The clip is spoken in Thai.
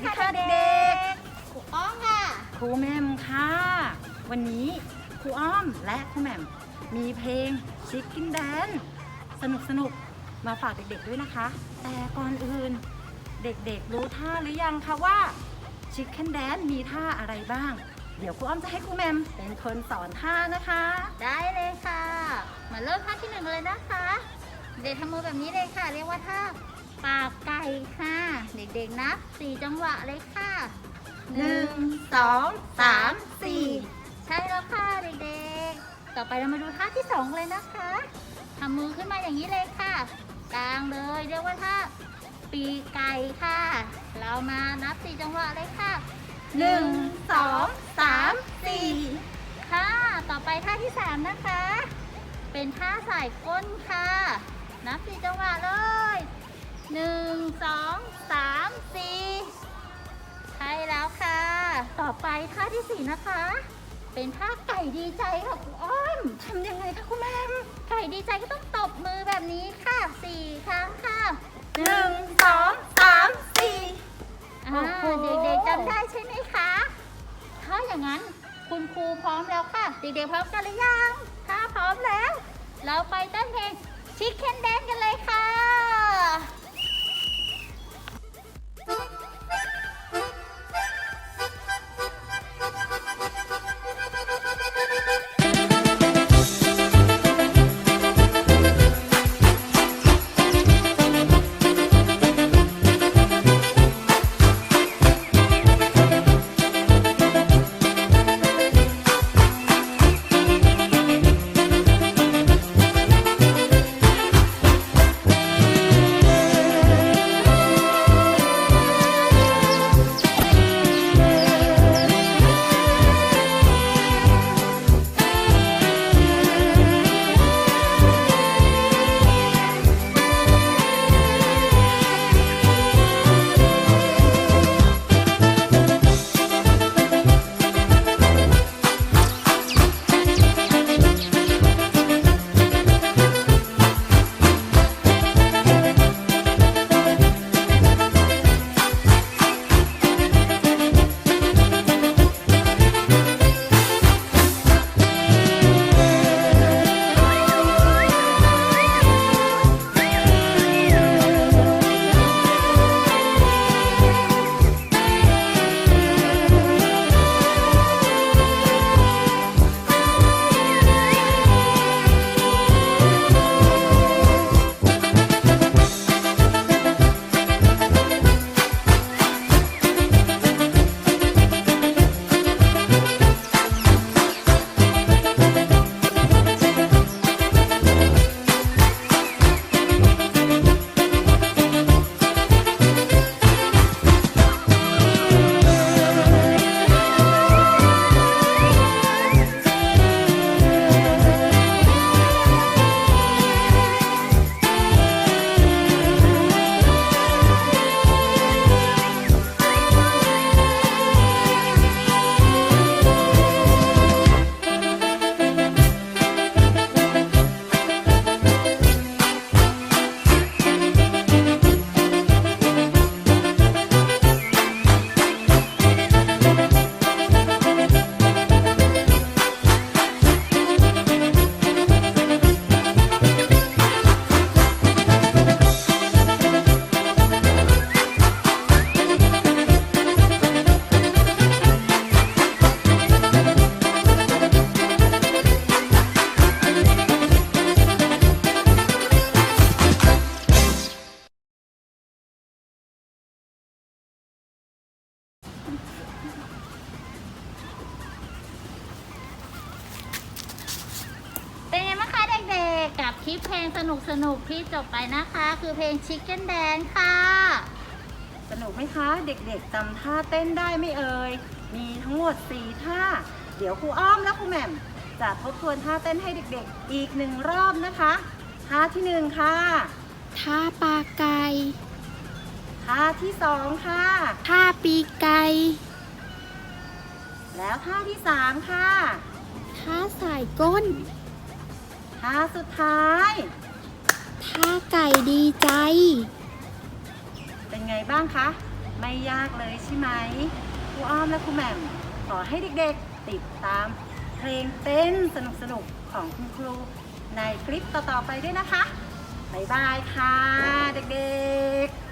ดีค่ะเด็กครูอ้อมค่ะๆครูแหม่มค่ะ วันนี้ครูอ้อมและครูแหม่มมีเพลง Chicken Dance สนุกสนุกๆมาฝากเด็กๆด้วยนะคะ แต่ก่อนอื่นเด็กๆรู้ท่าหรือยังคะว่า Chicken Dance มีท่าอะไรบ้าง เดี๋ยวครูอ้อมจะให้ครูแหม่มเป็นคนสอนท่านะคะ ได้เลยค่ะ มาเริ่มท่าที่หนึ่งเลยนะคะ เด็กทำมือแบบนี้เลยค่ะ เรียกว่าท่า ปากไก่ค่ะ เด็กๆนับสี่จังหวะเลยค่ะหนึ่งสองสามสี่ใช่แล้วค่ะเด็กๆ ต่อไปเรามาดูท่าที่สองเลยนะคะทำมือขึ้นมาอย่างนี้เลยค่ะกลางเลยเรียกว่าท่าปีกไก่ค่ะ เรามานับสี่จังหวะเลยค่ะหนึ่งสองสามสี่ค่ะ ต่อไปท่าที่สามนะคะ เป็นท่าสายก้นค่ะ นับสี่จังหวะเลย หนึ่งสองสามสี่ใช่แล้วค่ะ ต่อไปท่าที่สี่นะคะ เป็นท่าไก่ดีใจค่ะครูอ้อมทำยังไงคะคุณแม่มไก่ดีใจก็ต้องตบมือแบบนี้ค่ะสี่ครั้งค่ะหนึ่งสองสามสี่อ่าโอ้โหเด็กๆจำได้ใช่ไหมคะ ถ้าอย่างนั้นคุณครูพร้อมแล้วค่ะ เด็กๆพร้อมกันหรือยัง ถ้าพร้อมแล้ว เราไปเต้นเพลงชิคเก้นแดนกันเลยค่ะ คลิปเพลงสนุกๆที่จบไปนะคะ คือเพลง Chicken Dance ค่ะ สนุกไหมคะ เด็กๆจำท่าเต้นได้ไหมเอ่ย มีทั้งหมด 4 ท่า เดี๋ยวครูอ้อมและครูแหม่มจะทบทวนท่าเต้นให้เด็กๆ อีกหนึ่งรอบนะคะ ท่าที่หนึ่งค่ะ ท่าปลาไก่ท่าที่สองค่ะ ท่าปีกไก่แล้วท่าที่สามค่ะ ท่าสายก้น ท่าสุดท้ายท่าไก่ดีใจ เป็นไงบ้างคะ ไม่ยากเลยใช่ไหมครูอ้อมและครูแหม่มขอให้เด็กๆติดตาม เพลงเต้นสนุกๆของคุณครูในคลิปต่อๆไปด้วยนะคะ บ๊ายบายค่ะ เด็กๆ